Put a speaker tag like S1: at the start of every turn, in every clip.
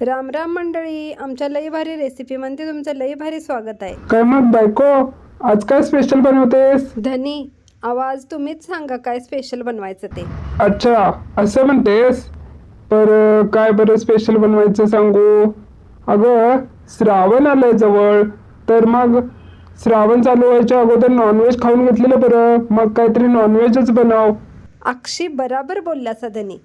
S1: राम राम मंडळी आमच्या लई भारी रेसिपीमध्ये तुमचं लई भारी स्वागत आहे.
S2: काय मग बायको आज काय स्पेशल बनवतेस?
S1: धनी आवाज तुम्हीच सांगा काय स्पेशल बनवायचं ते.
S2: अच्छा असं म्हणतेस? पर काय बरं स्पेशल बनवायचं सांगू? अगं श्रावण आलंय जवळ तर मग श्रावण चालू व्हायच्या अगोदर नॉनव्हेज खाऊन घेतलेलं बरं मग काहीतरी नॉनव्हेजच बनव.
S1: अक्षी बराबर बोलल्याचा धनी.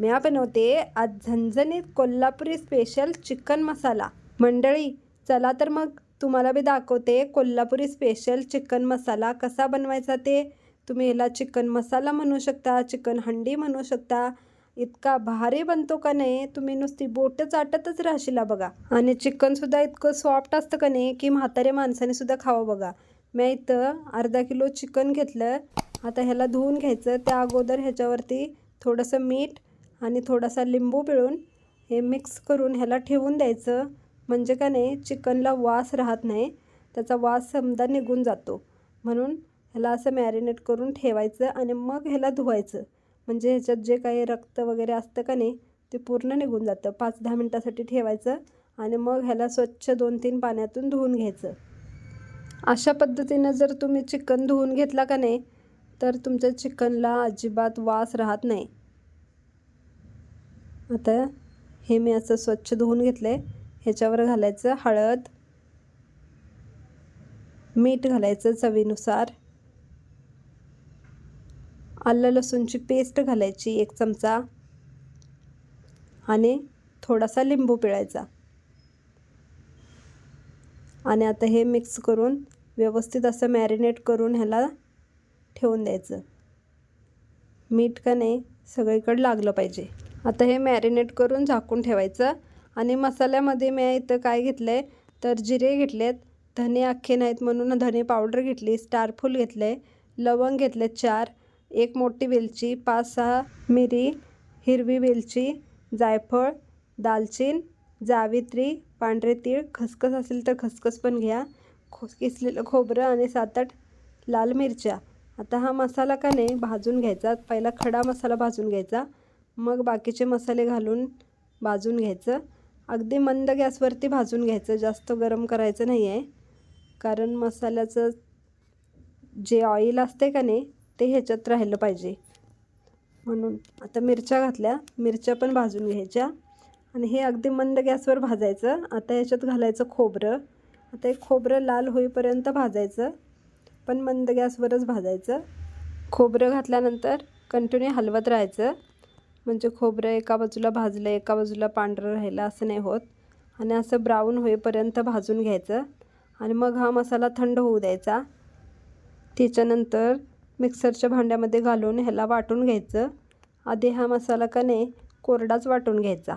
S1: म्या बनवते आज झणझणीत कोल्हापुरी स्पेशल चिकन मसाला मंडळी चला तर मग तुम्हाला बी दाखवते कोल्हापुरी स्पेशल चिकन मसाला कसा बनवायचा ते. तुम्ही ह्याला चिकन मसाला म्हणू शकता चिकन हंडी म्हणू शकता. इतका भारी बनतो का नाही तुम्ही नुसती बोट चाटतच राहशीला बघा. आणि चिकनसुद्धा इतकं सॉफ्ट असतं का नाही की म्हाताऱ्या माणसाने सुद्धा खावं बघा. मी इथं अर्धा किलो चिकन घेतलं. आता ह्याला धुवून घ्यायचं. त्या अगोदर ह्याच्यावरती थोडंसं मीठ आणि थोडासा लिंबू पिळून हे मिक्स करून ह्याला ठेवून द्यायचं. म्हणजे का नाही चिकनला वास राहत नाही त्याचा वास समजा निघून जातो. म्हणून ह्याला असं मॅरिनेट करून ठेवायचं आणि मग ह्याला धुवायचं. म्हणजे ह्याच्यात जे काही रक्त वगैरे असतं का नाही ते पूर्ण निघून जातं. पाच दहा मिनटासाठी ठेवायचं आणि मग ह्याला स्वच्छ दोन तीन पाण्यातून धुवून घ्यायचं. अशा पद्धतीनं जर तुम्ही चिकन धुवून घेतला का नाही तर तुमच्या चिकनला अजिबात वास राहत नाही. आता हे मी असं स्वच्छ धुवून घेतलं आहे ह्याच्यावर घालायचं हळद. मीठ घालायचं चवीनुसार. आलं लसूणची पेस्ट घालायची एक चमचा. आणि थोडासा लिंबू पिळायचा. आणि आता हे मिक्स करून व्यवस्थित असं मॅरिनेट करून ह्याला ठेवून द्यायचं. मीठ का नाही सगळीकडे लागलं पाहिजे. आता हे मॅरिनेट करून झाकून ठेवायचं. आणि मसाल्यामध्ये मी इथं काय घेतलं आहे तर जिरे घेतलेत धने अख्खे नाहीत म्हणून धने पावडर घेतली स्टारफूल घेतलं आहे लवंग घेतले चार एक मोठी वेलची पाच सहा मिरी हिरवी वेलची जायफळ दालचीन जावित्री पांढरे तीळ. खसखस असेल तर खसखस पण घ्या. खो किसलेलं खोबरं आणि सात आठ लाल मिरच्या. आता हा मसाला का नाही? भाजून घ्यायचा. पहिला खडा मसाला भाजून घ्यायचा. मग बाकीचे मसाले घालून भाजून घ्यायचं. अगदी मंद गॅसवरती भाजून घ्यायचं. जास्त गरम करायचं नाही आहे कारण मसाल्याचं जे ऑइल असते का नाही ते ह्याच्यात राहिलं पाहिजे. म्हणून आता मिरच्या घातल्या. मिरच्या पण भाजून घ्यायच्या. आणि हे अगदी मंद गॅसवर भाजायचं. आता ह्याच्यात घालायचं खोबरं. आता हे खोबरं लाल होईपर्यंत भाजायचं. पण मंद गॅसवरच भाजायचं. खोबरं घातल्यानंतर कंटिन्यू हलवत राहायचं. म्हणजे खोबरं एका बाजूला भाजलं एका बाजूला पांढरं राहिलं असं नाही होत. आणि असं ब्राऊन होईपर्यंत भाजून घ्यायचं. आणि मग हा मसाला थंड होऊ द्यायचा. त्याच्यानंतर मिक्सरच्या भांड्यामध्ये घालून ह्याला वाटून घ्यायचं. आधी हा मसाला का नाही कोरडाच वाटून घ्यायचा.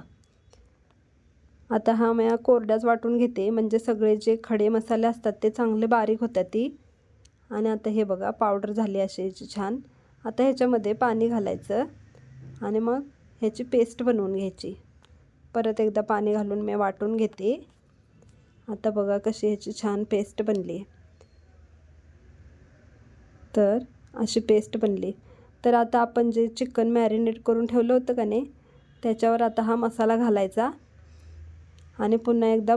S1: आता हा मी कोरड्याच वाटून घेते. म्हणजे सगळे जे खडे मसाले असतात ते चांगले बारीक होतात ती. आणि आता हे बघा पावडर झाली अशी याची छान. आता ह्याच्यामध्ये पाणी घालायचं. आणि मग ह्याची पेस्ट बनवून घ्यायची. परत एकदा पाणी घालून मी वाटून घेते. आता बघा कशी ह्याची छान पेस्ट बनली. तर अशी पेस्ट बनली. तर आता आपण जे चिकन मॅरिनेट करून ठेवलं होतं का नाही त्याच्यावर आता हा मसाला घालायचा. आणि पुन्हा एकदा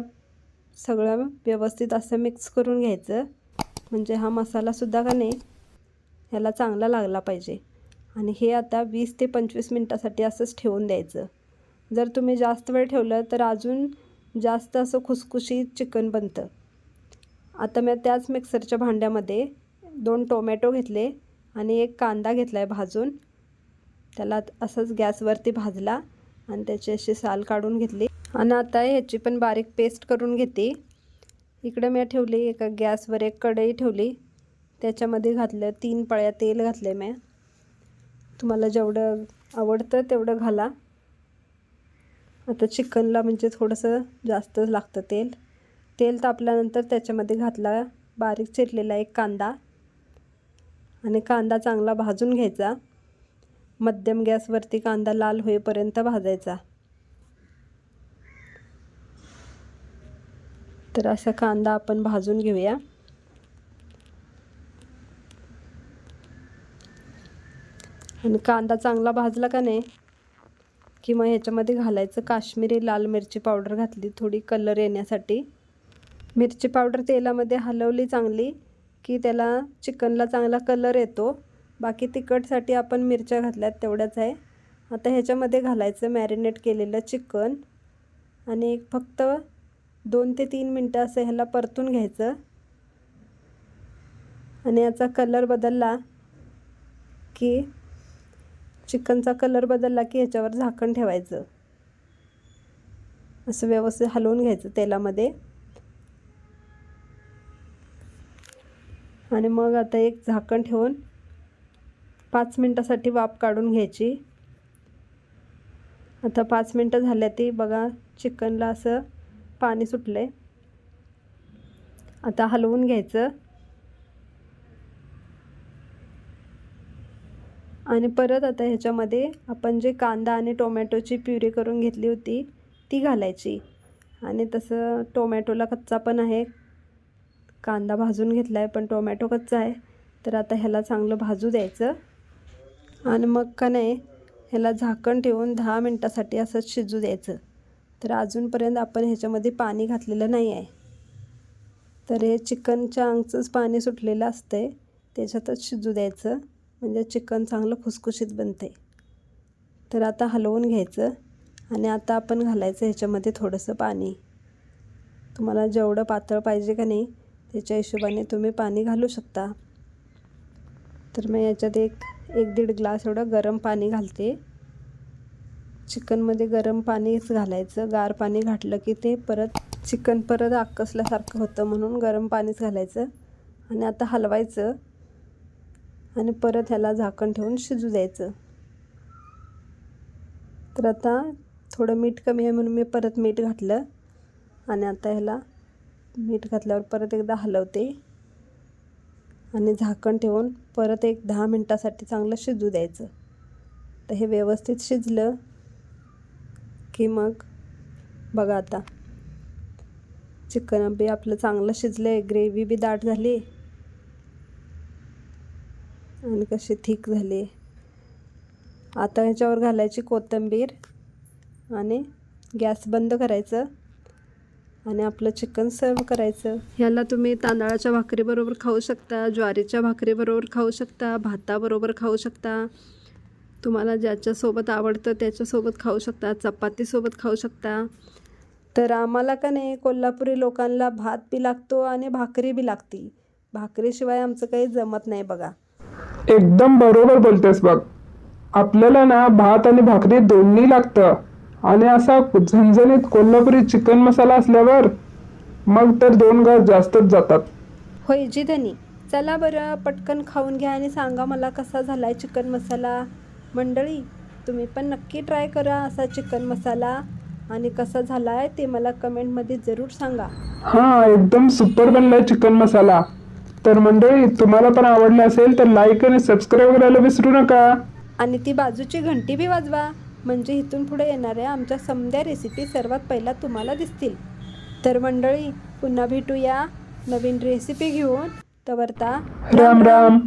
S1: सगळं व्यवस्थित असं मिक्स करून घ्यायचं. म्हणजे हा मसालासुद्धा का नाही ह्याला चांगला लागला पाहिजे. आणि हे आता वीस ते पंचवीस मिनटासाठी असंच ठेवून द्यायचं. जर तुम्ही जास्त वेळ ठेवलं तर अजून जास्त असं खुसखुशीत चिकन बनतं. आता मी त्याच मिक्सरच्या भांड्यामध्ये दोन टोमॅटो घेतले आणि एक कांदा घेतला आहे भाजून. त्याला असंच गॅसवरती भाजला आणि त्याची अशी साल काढून घेतली. आणि आता ह्याची पण बारीक पेस्ट करून घेते. इकडे मी ठेवली एका गॅसवर एक कढई ठेवली. त्याच्यामध्ये घातलं तीन पळ्या तेल घातले मी. तुम्हाला जेवढं आवडतं तेवढं घाला. आता चिकनला म्हणजे थोडंसं जास्त लागतं तेल. तेल तापल्यानंतर त्याच्यामध्ये घातला बारीक चिरलेला एक कांदा. आणि कांदा चांगला भाजून घ्यायचा. मध्यम गॅसवरती कांदा लाल होईपर्यंत भाजायचा. तर असा कांदा आपण भाजून घेऊया. आणि कांदा चांगला भाजला का नाही की मग ह्याच्यामध्ये घालायचं काश्मीरी लाल मिरची पावडर घातली थोडी कलर येण्यासाठी. मिरची पावडर तेलामध्ये हलवली चांगली की त्याला चिकनला चांगला कलर येतो. बाकी तिखटसाठी आपण मिरच्या घातल्यात तेवढ्याच आहे. आता ह्याच्यामध्ये घालायचं मॅरिनेट केलेलं चिकन. आणि एक फक्त दोन ते तीन मिनटं असं ह्याला परतून घ्यायचं. आणि याचा कलर बदलला की चिकनचा कलर बदलला की ह्याच्यावर झाकण ठेवायचं. असं व्यवस्थित हलवून घ्यायचं तेलामध्ये. आणि मग आता एक झाकण ठेवून पाच मिनटासाठी वाफ काढून घ्यायची. आता पाच मिनटं झाल्या ती बघा चिकनला असं पाणी सुटलं आहे आता हलवून घ्यायचं. आणि परत आता ह्याच्यामध्ये आपण जे कांदा आणि टोमॅटोची प्युरी करून घेतली होती ती घालायची. आणि तसं टोमॅटोला कच्चा पण आहे. कांदा भाजून घेतला आहे पण टोमॅटो कच्चा आहे. तर आता ह्याला चांगलं भाजू द्यायचं. आणि मग का नाही ह्याला झाकण ठेवून दहा मिनटासाठी असंच शिजू द्यायचं. तर अजूनपर्यंत आपण ह्याच्यामध्ये पाणी घातलेलं नाही आहे. तर हे चिकनच्या अंगचंच पाणी सुटलेलं असतंय. त्याच्यातच शिजू द्यायचं. म्हणजे चिकन चांगलं खुसखुशीत बनते तर आता हलवून घ्यायचं आणि आता आपण घालायचं ह्याच्यामध्ये थोडंसं पाणी. तुम्हाला जेवढं पातळ पाहिजे का नाही त्याच्या हिशोबाने तुम्ही पाणी घालू शकता. तर मी याच्यात एक एक दीड ग्लास एवढं गरम पाणी घालते. चिकनमध्ये गरम पाणीच घालायचं गार पाणी घातलं की ते परत चिकन परत आकसल्यासारखं होतं म्हणून गरम पाणीच घालायचं. आणि आता हलवायचं. आणि परत ह्याला झाकण ठेवून शिजू द्यायचं. तर आता थोडं मीठ कमी आहे म्हणून मी परत मीठ घातलं आणि आता ह्याला मीठ घातल्यावर परत एकदा हलवते. आणि झाकण ठेवून परत एक दहा मिनटासाठी चांगलं शिजू द्यायचं. तर हे व्यवस्थित शिजलं की मग बघा आता. चिकन बी आपलं चांगलं शिजलं आहे ग्रेव्ही बी दाट झाली. आणि कशी थिक झाली. आता ह्याच्यावर घालायची कोथिंबीर आणि गॅस बंद करायचं आणि आपलं चिकन सर्व करायचं. ह्याला तुम्ही तांदळाच्या भाकरीबरोबर खाऊ शकता ज्वारीच्या भाकरीबरोबर खाऊ शकता भाताबरोबर खाऊ शकता. तुम्हाला ज्याच्यासोबत आवडतं त्याच्यासोबत खाऊ शकता चपातीसोबत खाऊ शकता. तर आम्हाला का नाही कोल्हापुरी लोकांना भात बी लागतो आणि भाकरी बी लागती. भाकरीशिवाय आमचं काही जमत नाही बघा.
S2: एकदम बरोबर बोलतेस बघ. आपल्याला ना भात आणि भाकरी दोन्ही लागतं. आणि असा झणझणीत कोल्हापुरी चिकन मसाला असल्यावर मग तर दोन घास जास्तच जातात.
S1: होय जी धनी चला बरं पटकन खाऊन घ्या आणि सांगा मला कसा झाला आहे चिकन मसाला. मंडळी तुम्ही पण नक्की ट्राय करा असा चिकन मसाला. आणि कसा झाला आहे ते मला कमेंटमध्ये जरूर सांगा.
S2: हा एकदम सुपर बनलाय चिकन मसाला. तर मंडळी तुम्हाला पण आवडलं असेल तर लाईक आणि सबस्क्राईब करायला विसरू नका.
S1: आणि ती बाजूची घंटी बी वाजवा म्हणजे इथून पुढे येणाऱ्या आमच्या समद्या रेसिपी सर्वात पहिला तुम्हाला दिसतील. तर मंडळी पुन्हा भेटूया नवीन रेसिपी घेऊन. तवरता
S2: राम. राम.